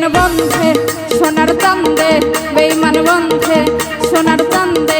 বেইমান বন্ধে সোনার তন্দে বেইমান বন্ধে সোনার তন্দে।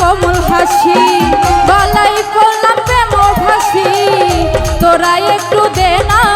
কমল হাসি গলায় পড়লাম প্রেম ভাসি তোরা একটু দে না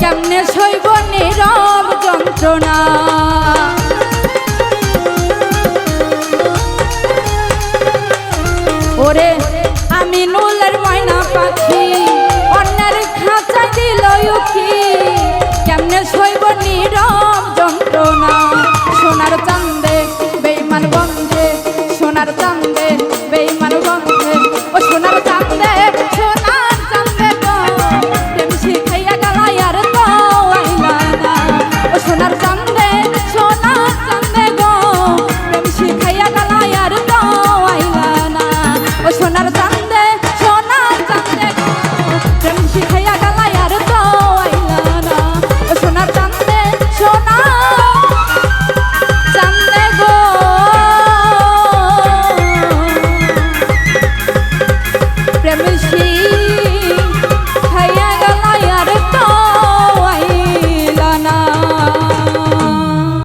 কেমনে শৈব যন্ত্রণা? ওরে আমি নুল